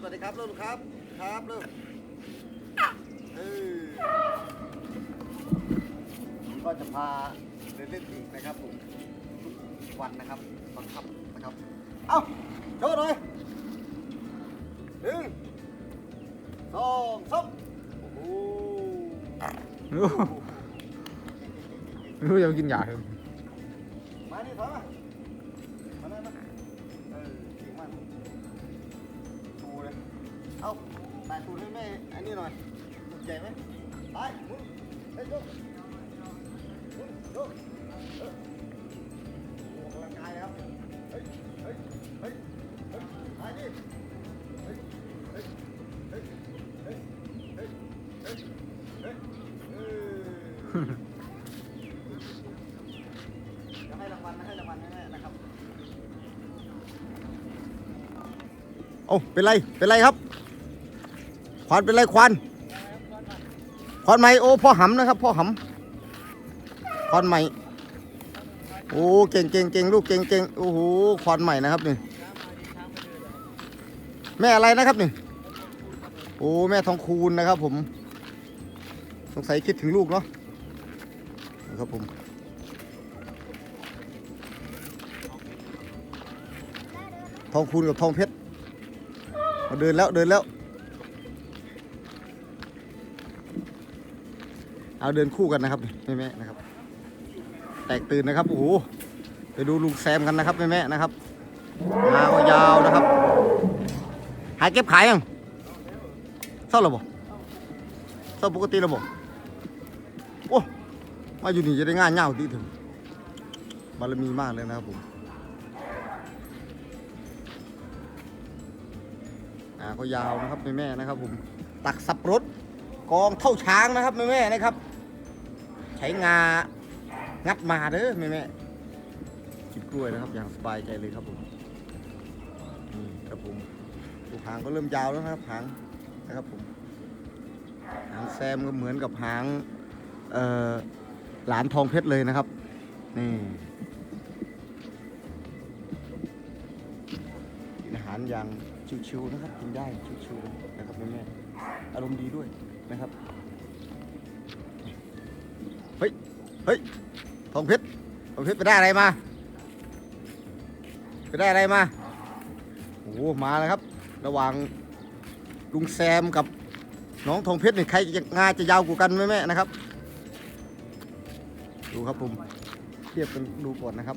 สวัสดีครับลูกครับ ครับลูกเออก็จะพาเดินเล่นอีกนะครับผมทุกวันนะครับตอนค่ำนะครับ เอ้าโชว์หน่อยหนึ่งสองสามโอ้โหรู้รู้จะกินยาเถอะมานี่ถอยมามา เอาแตะตูดให้แม่อันนี้หน่อยตูดใหญ่ไหมไปหมุนเฮ้ยยกหมุนยกเออออกกำลังกายนะครับเฮ้ยเฮ้ยเฮ้ยเฮ้ยไปดิเฮ้ยเฮ้ยเฮ้ยเฮ้ยเฮ้ยเฮ้ยเฮ้ยเออจะให้รางวัลนะให้รางวัลแน่ๆนะครับ โอ้ เป็นไร เป็นไรครับ ควานเป็นไรควานควานใหม่โอ้พ่อหำนะครับพ่อหำควานใหม่โอ้เก่งเก่งเก่งลูกเก่งเก่งโอ้โหควานใหม่นะครับนี่แม่อะไรนะครับนี่โอ้แม่ทองคูณนะครับ ผม สงสัยคิดถึงลูกเนาะนะครับผมทองคูณกับทองเพชรมาเดินแล้วเดินแล้ว เอาเดินคู่กันนะครับแม่แม่ๆนะครับ แตกตื่นนะครับโอ้โหไปดูลุงแซมกันนะครับแม่แม่ๆนะครับหางยาวนะครับ หายเก็บขายยังเศร้าหรอบ่เศร้าปกติหรอบ่โอ้มาอยู่นี่จะได้ง่ายเง่าดีถึงบารมีมากเลยนะครับผมอ่าก็ยาวนะครับแม่แม่ๆนะครับผม ตักสับปะรถกองเท่าช้างนะครับแม่แม่ๆนะครับ ใช้งา งัดมาเด้อแม่แม่กินกล้วยนะครับ อย่างสบายใจเลยครับผมนี่ครับผมดูหางก็เริ่มยาวแล้วนะครับหางนะครับผมหางแซมก็เหมือนกับหางเอ่อหลานทองเพชรเลยนะครับนี่กินอาหารอย่างชิวๆนะครับกินได้ชิวๆนะครับแม่ๆอารมณ์ดีด้วยนะครับ เฮ้ย เฮ้ย ทองเพชร ทองเพชรไปได้อะไรมา ไปได้อะไรมา โอ้โหมาแล้วครับ ระหว่างลุงแซมกับน้องทองเพชรนี่ใครจะงาจะยาวกว่ากันไหมแม่นะครับ ดูครับผมเทียบกันดูก่อนนะครับ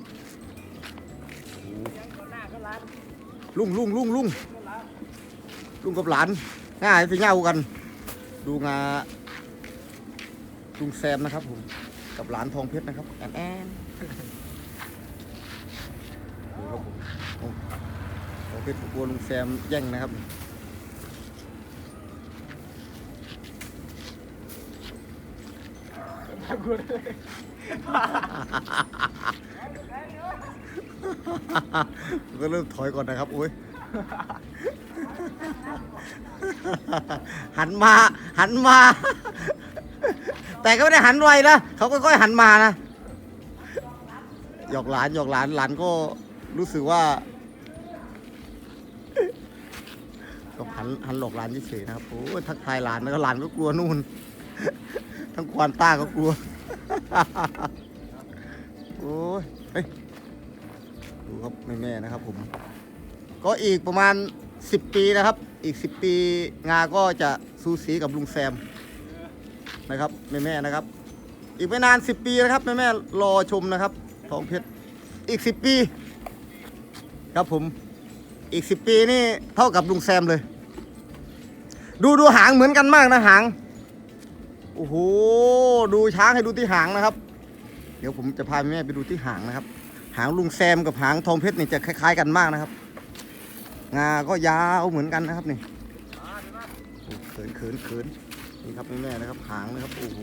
ลุงลุงลุงลุงลุงกับหลานง่ายสิเงากัน ดูงา ลุงแซมนะครับผม กับหลานทองเพชรนะครับแอนแอนดูครับผมโอ้ทองเพชรกลัวลุงแซมแย่งนะครับก็เริ่มถอยก่อนนะครับโอ้ยหันมา หันมา แต่ก็ไม่ได้หันไวนะเขาก็ค่อยๆหันมานะหยอกหลานหยอกหลานหลานก็รู้สึกว่าก็หันหันหลอกหลานเฉยๆนะครับโอ้ยทักทายหลานแล้วก็หลานก็กลัวนู่น ทั้งควานต้าก็กลัวโอ้ยเฮ้ยดูครับแม่ๆนะครับผม ก็อีกประมาณ 10 ปีนะครับ อีก 10 ปีงาก็จะสูสีกับลุงแซม นะครับแม่แม่นะครับ อีกไม่นาน 10 ปีนะครับแม่แม่รอชมนะครับทองเพชรอีก 10 ปี ครับผมอีก 10 ปีนี่เท่ากับลุงแซมเลย ดูดูหางเหมือนกันมากนะหางโอ้โหดูช้างให้ดูที่หางนะครับ เดี๋ยวผมจะพาแม่ไปดูที่หางนะครับ หางลุงแซมกับหางทองเพชรนี่จะคล้าย ๆ กันมากนะครับงาก็ยาวเหมือนกันนะครับนี่เขินเขินเขิน นี่ครับแม่ๆนะครับหางนะครับโอ้โห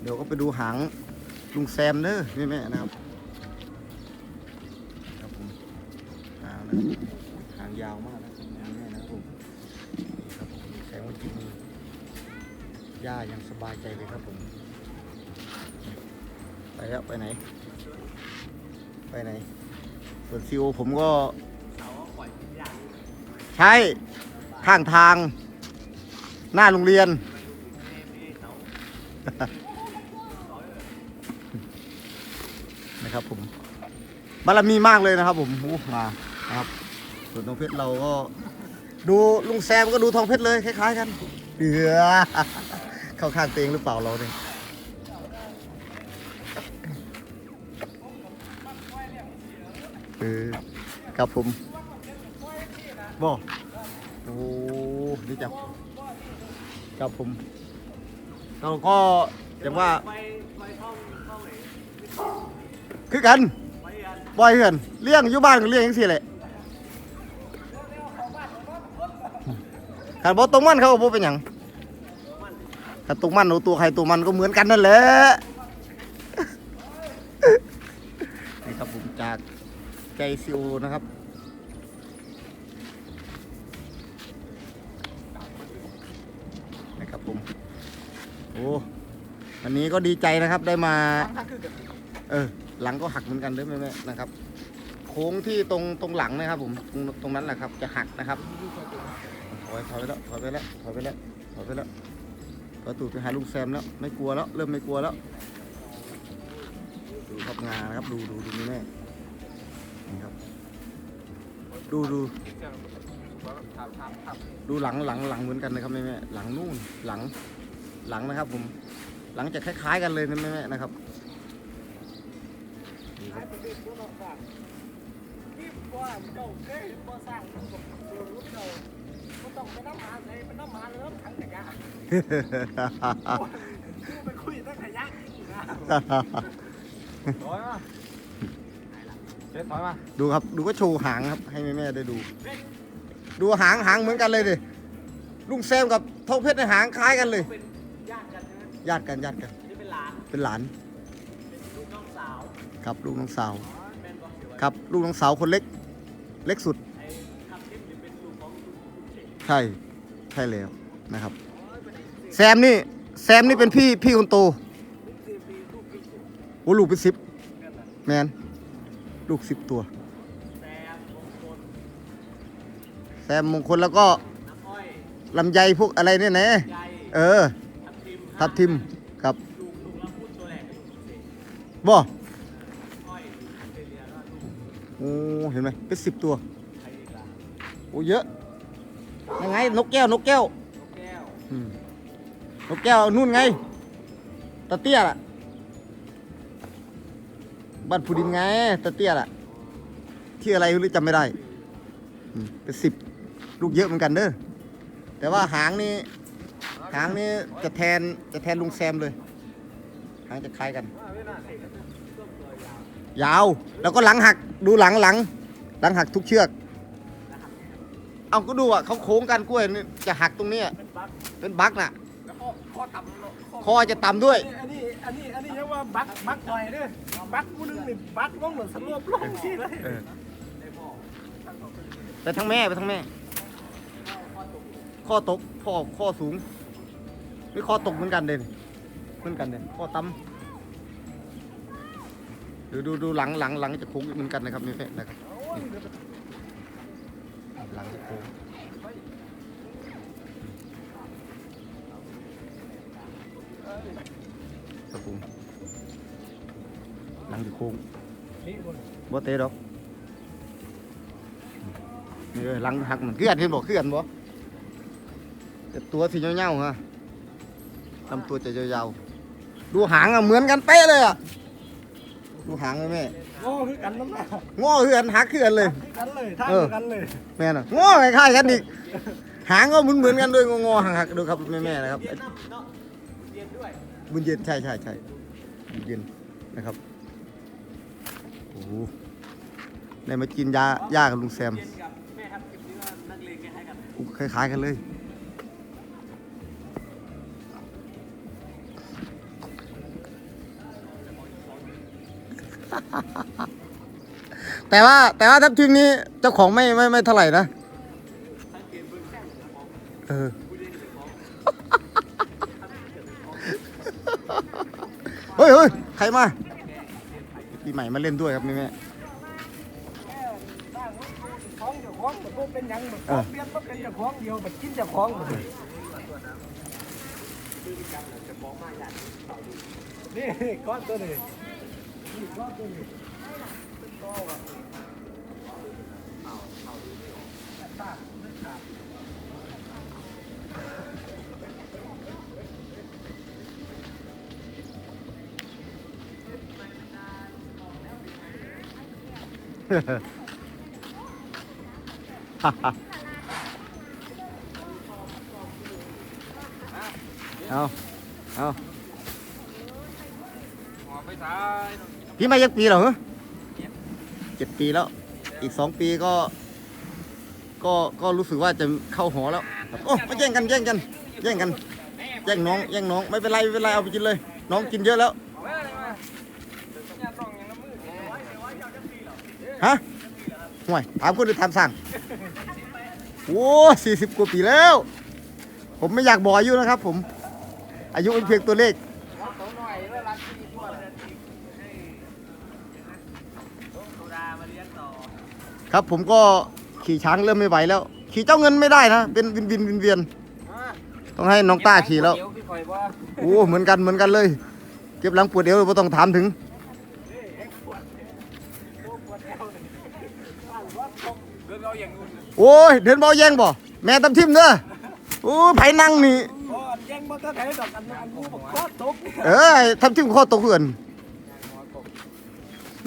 เดี๋ยวก็ไปดูหางลุงแซมเด้อแม่ๆนะครับครับผมหางนะครับหางยาวมากนะครับแม่ๆนะครับผมนี่ครับผมลุงแซมก็กินหญ้าอย่างสบายใจเลยครับผมไปแล้วไปไหน ไปไหนส่วนซีโอผมก็ใช่ข้างทาง หน้าโรงเรียน นะครับผมบารมีมากเลยนะครับผมโอ้มาครับส่วนทองเพชรเราก็ ดูลุงแซมก็ดูทองเพชรเลยคล้ายๆกันเดือเข้าข้างเตัวเองหรือเปล่าเราเนี่ยเออครับผมบ่โอ้นี่จับ ครับผม เราก็อย่างว่าคือกันบ่อยเหือนเลี้ยงอยู่บ้านก็เลี้ยงอย่างสี่แหละขันบ่ตรงมันเขาก็บ่เป็นหยังขันตรงมันเอาตัวใครตัวมันก็เหมือนกันนั่นแหละ นี่ครับผมจากใจซิโอนะครับนะครับผม โอ้ วันนี้ก็ดีใจนะครับได้มา เออ หลังก็หักเหมือนกันเด้อแม่ๆนะครับ โค้งที่ตรงตรงหลังนะครับ ผมตรงตรงนั้นแหละครับ จะหักนะครับถอยถอยไปแล้วถอยไปแล้วถอยไปแล้วถอยไปแล้วถอยตูดไปหาลุงแซมแล้ว ไม่กลัวแล้ว เริ่มไม่กลัวแล้ว ดูครับงานะครับ ดูดูดูนี่แม่นี่ครับ ดูดูดูหลังหลังหลังเหมือนกันนะครับแม่แม่หลังนู่นหลังหลังนะครับผม หลังจะคล้าย ๆ กันเลยนะแม่แม่นะครับขายประเภทพวกเราฝากนี่ว่าเจ้าเคยบ่สร้างกับตัวรู้เจ้าบ่ต้องไปน้ำหาใส่ไปน้ำหาเลยถังขยะคือไปคุยตั้งขยะอีกนะถอยมาเช็ดถอยมาดูครับดูก็โชว์หางครับ ให้แม่ๆได้ดู ดูหางหางเหมือนกันเลยดิลุงแซมกับทองเพชรในยหางคล้ายกันเลย ญาติกันญาติกัน อันนี้เป็นหลาน เป็นหลานเป็นลูกน้องสาวครับลูกน้องสาวแม่นบอกเดี๋ยวครับลูกน้องสาวคนเล็ก เล็กสุดไอ้ทำคลิปนี่เป็นลูกของคุณคุณเฉยใช่ใช่แล้วนะครับ แซมนี่แซมนี่เป็นพี่พี่คนโตลูกสี่ปีลูกพี่เฉยโอ้ลูกเป็นสิบนั่นแหละแมนลูกสิบตัวแต่มงคลแซมมงคลแล้วก็น้ำอ้อยลำไยพวกอะไรเนี่ยนะใยเออ ทับทิมทับทิมครับลูกลูกละพูดตัวแรกเป็นลูกเฉยบ่อ้อยอยู่ออสเตรเลียแล้วลูกโอ้เห็นไหมเป็นสิบตัวใครอีกล่ะโอ้เยอะยังไงนกแก้วนกแก้วนกแก้วอืมนกแก้วนู่นไงตะเตี้ยล่ะบ้านผู้ดินไงตะเตี้ยล่ะที่อะไรไม่รู้จำไม่ได้อืมเป็นสิบลูกเยอะเหมือนกันเด้อแต่ว่าหางนี่ หางนี่จะแทนจะแทนลุงแซมเลย หางจะคล้ายกัน ยาว แล้วก็หลังหักดูหลังหลัง หลังหักทุกเชือก เอาก็ดูอะเขาโค้งกันกล้วยนี่จะหักตรงนี้เป็นบั๊กเป็นบั๊กน่ะข้อต่ำข้อคอจะต่ำด้วย อันนี้อันนี้อันนี้เรียกว่าบั๊กบั๊กหน่อยเด้อบั๊กผู้หนึงนี่บั๊กลงเหมือนสลบลงสิเลยเออไปทั้งแม่ไปทั้งแม่ ข้อตกข้อข้อสูง นี่ข้อตกเหมือนกันเด่นเหมือนกันเด่นข้อต่ำดูดูดูหลังหลังหลังจะโค้งเหมือนกันนะครับนี่แม่นะครับหลังจะโค้งครับผมหลังจะโค้งบ่เตะดอกนี่ยหลังหักมันเคลื่อนเห็นบ่เคลื่อนบ่ตัวสีเงาๆฮะ ลำตัวจะยาวๆ ดูหางอะเหมือนกันเป๊ะเลยอะดูหางเลยแม่โง่คือกันน้ำหนักง้อเหือนหักเหือนเลย คือกันเลยท่าเออคือกันเลยแม่น่ะง้อคล้ายๆกันอีก หางก็เหมือนเหมือนๆกันด้วยงอๆหักๆดูครับแม่ๆนะครับเย็นน้ำเนาะเย็นด้วยบุญเย็นใช่ใช่ใช่บุญเย็นนะครับโอ้โหได้มากินยาย่ากับลุงแซมเย็นกับแม่ครับคลิปนี้ว่านักเลงคล้ายๆกันอู้คล้ายๆกันเลย แต่ว่าแต่ว่าทับทิมนี้เจ้าของไม่ไม่ไม่เท่าไหร่นะเออเฮ้ยเฮ้ยใครมาปีใหม่มาเล่นด้วยครับแม่แม่แม่สร้างไว้ท้องเดี๋ยวท้องมันเป็นยังมันเปลี่ยนมันเป็นเจ้าของเดียวมันกินเจ้าของมันนี่ก้อนตัวนี้ เอาเอาออกไปซ้าย พี่มายักปีเหรอเหรอเจ็ดปีแล้ว อีกสองปีก็ ก็ก็รู้สึกว่าจะเข้าหอแล้วครับโอ้มาแย่งกันแย่งกันแย่งกันแย่งน้องแย่งน้องไม่เป็นไรไม่เป็นไรเอาไปกินเลย น้องกินเยอะแล้วเอาไว้อะไรมาอย่าต้องอย่างน้ำมือฮะห่วยถามคนหรือถามสั่งโอ้สี่สิบกว่าปีแล้ว ผมไม่อยากบอกอายุนะครับ ผม อายุเป็นเพียงตัวเลข ตัวหน่อยเวลาที่ทั่วเลยโซดามาเลี้ยงต่อ ครับผมก็ขี่ช้างเริ่มไม่ไหวแล้ว ขี่เจ้าเงินไม่ได้นะ เป็นวินวินวินเวียนต้องให้น้องต้าขี่แล้วเดี๋ยวพี่คอยว่าโอ้เหมือนกันเหมือนกันเลย เก็บหลังปวดเอวไม่ต้องถามถึงเรื่องเราอย่างนู้นโอ้ยเดินเบาแย่งบ่แม่ตำทิมเด้อโอ้ไผนั่งนี่ก้อนยังมันก็ไถดอกอันนั้นอันนู้นบอกก้อนตกเอ้ยทำทิมข้อตกเหือน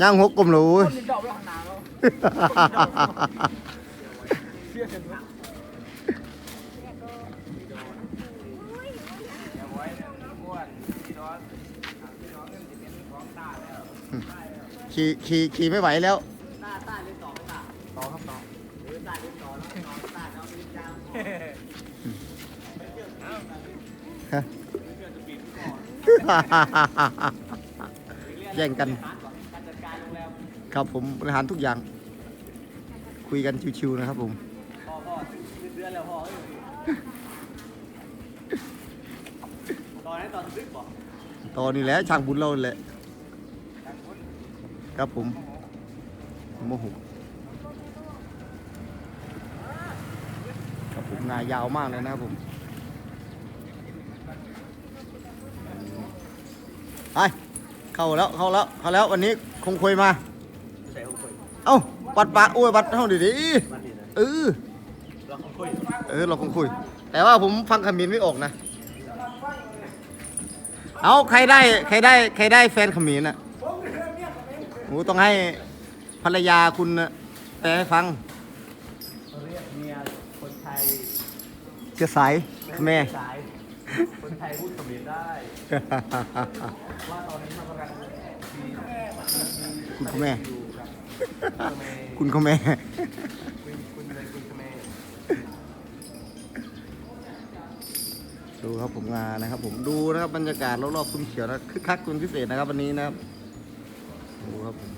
ย่างหัวกลมเลย โอ้ยคนนี้ดอกไว้ข้างหน้าเราเชื่อกันไหมอย่าไว้ม้วนพี่น้องพี่น้องนี่จะเป็นของตาแล้วขี่ขี่ไม่ไหวแล้วต่อครับต่อแย่งกัน ครับผมบริหารทุกอย่าง คุยกันชิวๆนะครับผมพ่อพ่อเดือนแล้วพ่อเอ้ยตอนนั้นตอนซึกบอกตอนนี้แหละช่างบุญเราแหละครับผมโมโหครับผมงายาวมากเลยนะครับผมไปเข้าแล้วเข้าแล้วเข้าแล้ววันนี้คงคุยมาใส่ห้องคุย เอ้าปัดปะอ้วยปัดเท่าดีดีมันดีนะๆเออเราห้องคุยเออเราคงคุย แต่ว่าผมฟังคำมินไม่ออกนะ เอาใครได้ใครได้ใครได้แฟนขมินอะโอ้ต้องให้ภรรยาคุณน่ะแปลให้ฟังเรียกเมียคนไทยเชื้อสายแม่สายคนไทยพูดเขมรได้ว่าตอนนี้ทำประกันมีคุณคุณแม่อยู่กับเขมร คุณเขาแม่ คุณคุณเลยคุณเขมรดูครับผมงานนะครับ ผมดูนะครับบรรยากาศรอบๆคุ้มเขียวนะคึกคักคุณพิเศษนะครับ วันนี้นะครับดูครับผม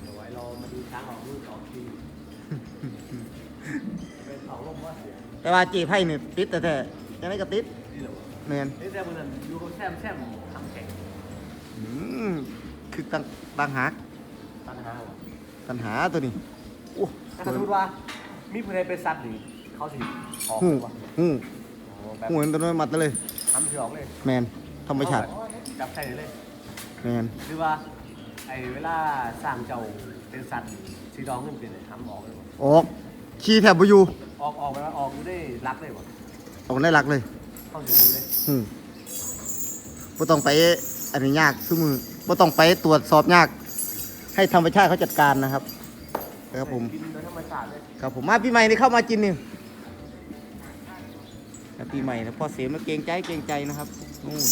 เดี๋ยวไว้เรามาดูช้างออกลูกออกทีเป็นเสาลมว่าเสียแต่ว่าจีไพ่เนี่ยติดแต่แท้ยังไงก็ติดนี่เหรอวะแมนนี่แซ่บมันอยู่กับแซมแซมทำแข่งอืมคือตังตังหากตันหา วะตังหาตัวนี้โอ้ถ้าสมมติว่ามีผู้ใดเป็นสัตว์หรือเขาสิออกหูวะหูโอ้แบบหูเห็นตัวน้อยมัดเลยทำถือออกเลยแมนธรรมชาติจับใส่เลยแมนหรือว่าไอ้เวลาสร้างเจ้าเป็นสัตว์สีดองขึ้นเป็นทำออกเลยวะออกขี่แถบอยู่ออกออกไปว่าออกอยู่ได้รักเลยวะออกได้หลักเลยเข้าถึงเลยหูบ่ต้องไปอันนี้ยากซุมือบ่ต้องไปตรวจสอบยาก ให้ธรรมชาติเขาจัดการนะครับครับผมกินโดยธรรมชาติเลยครับผมมาปีใหม่นี่เข้ามากินนี่แล้วปีใหม่นะพ่อเสียมาเกรงใจเกรงใจนะครับนู่น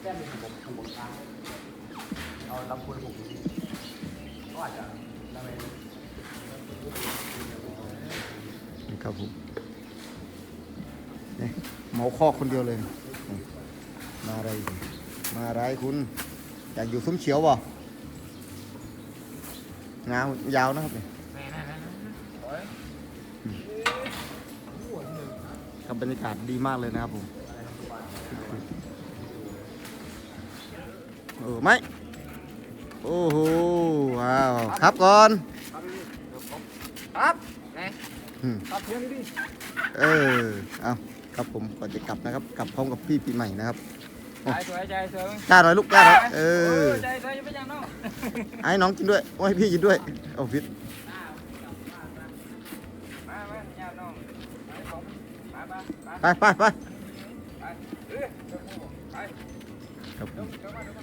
แก้มเป็นผมถูกทาเอาลำพูนผมก็อาจจะละเมครับผมาข้อคนเดียวเลยนี่มาอะไรอีกมาอะไรคุณ อยากอยู่ซุ้มเขียวบ่งายาวนะครับนี่ครับบรรยากาศดีมากเลยนะครับผมโอ้ไหมโอ้โห ว้าว ครับก่อน ครับไงอืมครับเพียงดิ เออ เอา ครับผมก่อนจะกลับนะครับ กลับพร้อมกับพี่ปีใหม่นะครับใจสวยใจสวยกล้าหน่อยลูกกล้าหน่อยเออใจสวยยังไม่ยังน้องให้น้องกินด้วยโอ้ให้พี่กินด้วยโอ้ฟิตมามาญาติน้องไปของไปไปไปไปไปไปไปเอ้ยเดี๋ยวกูไปครับผมเดี๋ยวมาเดี๋ยวมา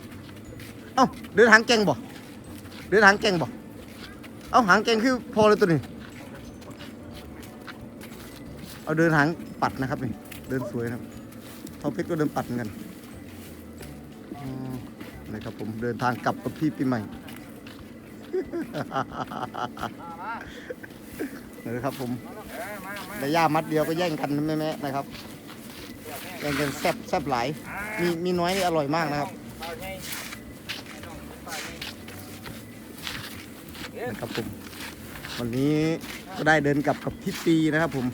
เอ้าเดินหางเก่งบ่เดินหางเก่งบ่เอ้าหางเก่งคือพอเลยตัวนี้เอาเดินหางปัดนะครับนี่ เดินสวยนะครับทอเพชรก็เดินปัดเหมือนกันนะครับผมเดินทางกลับกับพี่ปีใหม่นะครับผมเออมามาแต่ย่ามัดเดียวก็แย่งกันแม่แม่นะครับแย่งกันแซ่บแซ่บหลาย มีมีน้อยนี่อร่อยมากนะครับเปล่าไงให้น้องเปล่าไงเอ๊ะนะครับผมวันนี้ก็ได้เดินกลับกับพี่ปีนะครับผม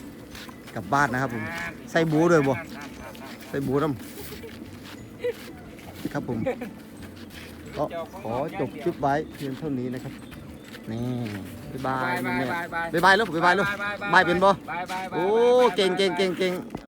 กลับบ้านนะครับผม ใส่บูด้วยบ่ใส่บูน้ำครับผมก็ขอจบคลิปไว้เพียงเท่านี้นะครับนี่บ๊ายบายบายแม่บายบายบ๊ายบายลูกบ๊ายบายลูกบายเป็นบ่บายบายบายโอ้เก่งเก่งเก่งเก่ง